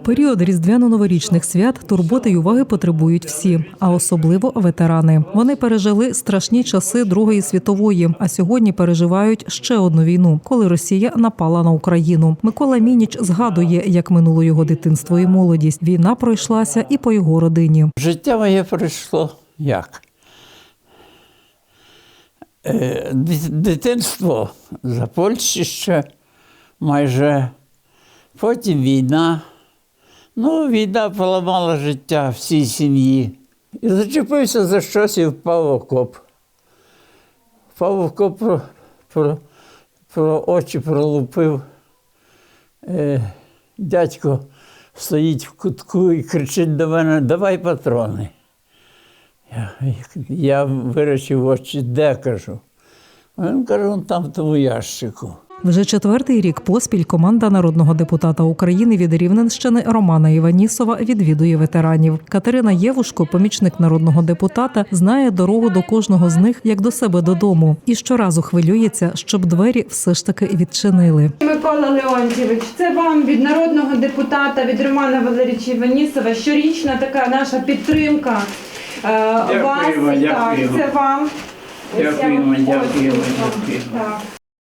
період різдвяно-новорічних свят турботи й уваги потребують всі, а особливо ветерани. Вони пережили страшні часи Другої світової, а сьогодні переживають ще одну війну, коли Росія напала на Україну. Микола Мініч згадує, як минуло його дитинство і молодість. Війна пройшлася і по його родині. Життя моє пройшло як? Е, Дитинство за Польщі ще майже. Потім війна. Ну, війна поламала життя всій сім'ї. І зачепився за щось і впав окоп. Впав окоп, про, про, про очі пролупив. Е, дядько стоїть в кутку і кричить до мене: давай патрони. Я, я вирішив очі, де кажу. Він каже, «Вон там в тому ящику. Вже четвертий рік поспіль команда народного депутата України від Рівненщини Романа Іванісова відвідує ветеранів. Катерина Євушко, помічник народного депутата, знає дорогу до кожного з них як до себе додому, і щоразу хвилюється, щоб двері все ж таки відчинили. Микола Леонтьєвич, це вам від народного депутата, від Романа Валерійовича Іванісова. Щорічна така наша підтримка. Е, Дякую вас, вам, так, це вам. Ось я Дякуємо,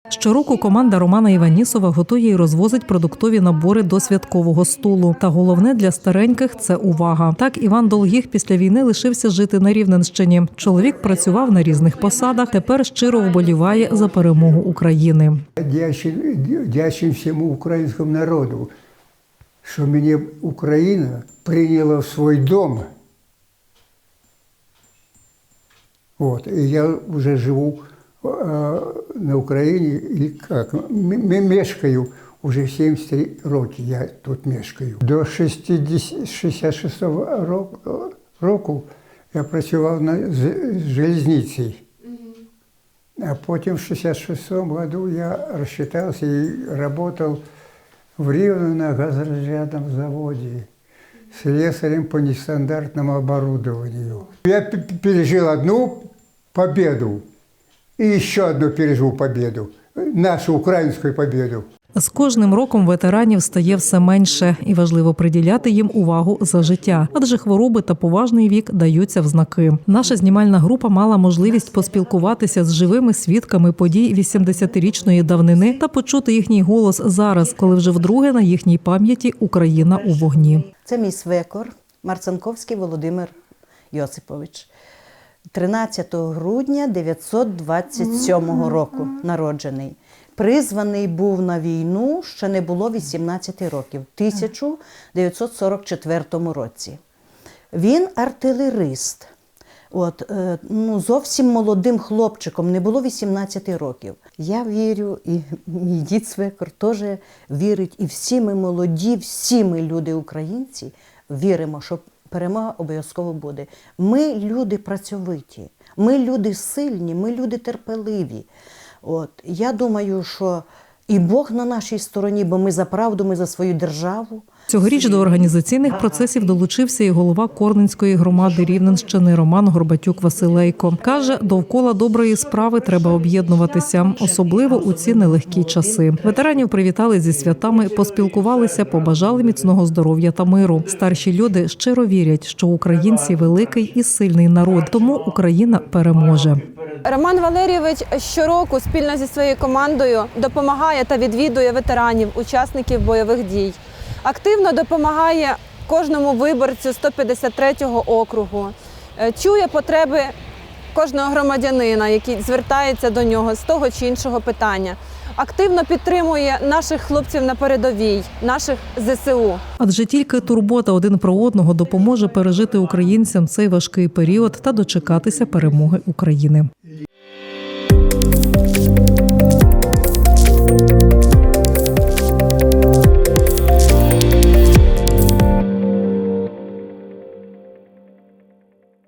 Щороку команда Романа Іванісова готує і розвозить продуктові набори до святкового столу. Та головне для стареньких це увага. Так Іван Долгих після війни лишився жити на Рівненщині. Чоловік працював на різних посадах. Тепер щиро вболіває за перемогу України. Дячим, всьому українському народу, що мене Україна прийняла в свій дом. Вот. И я уже живу на Україні, і як, м- м- мешкаю уже 73 роки, я тут мешкаю. До 60, 66 року, року я працював на з- залізниці. А потім в 66 году я рассчитался и работал в Ривно на газоразрядном заводе слесарем по нестандартному оборудованию. Я п- п- пережил одну победу И еще одну пережил победу, нашу украинскую победу. З кожним роком ветеранів стає все менше, і важливо приділяти їм увагу за життя, адже хвороби та поважний вік даються в знаки. Наша знімальна група мала можливість поспілкуватися з живими свідками подій 80-річної давнини та почути їхній голос зараз, коли вже вдруге на їхній пам'яті Україна у вогні. Це мій свекор Марцанковський Володимир Йосипович. 13 грудня 927 року народжений. Призваний був на війну, ще не було 18 років, в 1944 році. Він артилерист. От, е, ну, зовсім молодим хлопчиком, не було 18 років. Я вірю, і мій дід свекор теж вірить, і всі ми молоді, всі ми люди українці віримо, що перемога обов'язково буде. Ми люди працьовиті, ми люди сильні, ми люди терпеливі. От, я думаю, що і Бог на нашій стороні, бо ми за правду, ми за свою державу. Цьогоріч до організаційних процесів долучився і голова Корненської громади Рівненщини Роман Горбатюк Василейко. Каже, довкола доброї справи треба об'єднуватися, особливо у ці нелегкі часи. Ветеранів привітали зі святами, поспілкувалися, побажали міцного здоров'я та миру. Старші люди щиро вірять, що українці великий і сильний народ, тому Україна переможе. Роман Валерійович щороку спільно зі своєю командою допомагає та відвідує ветеранів, учасників бойових дій. Активно допомагає кожному виборцю 153-го округу, Е, чує потреби кожного громадянина, який звертається до нього з того чи іншого питання. Активно підтримує наших хлопців на передовій, наших ЗСУ. Адже тільки турбота один про одного допоможе пережити українцям цей важкий період та дочекатися перемоги України.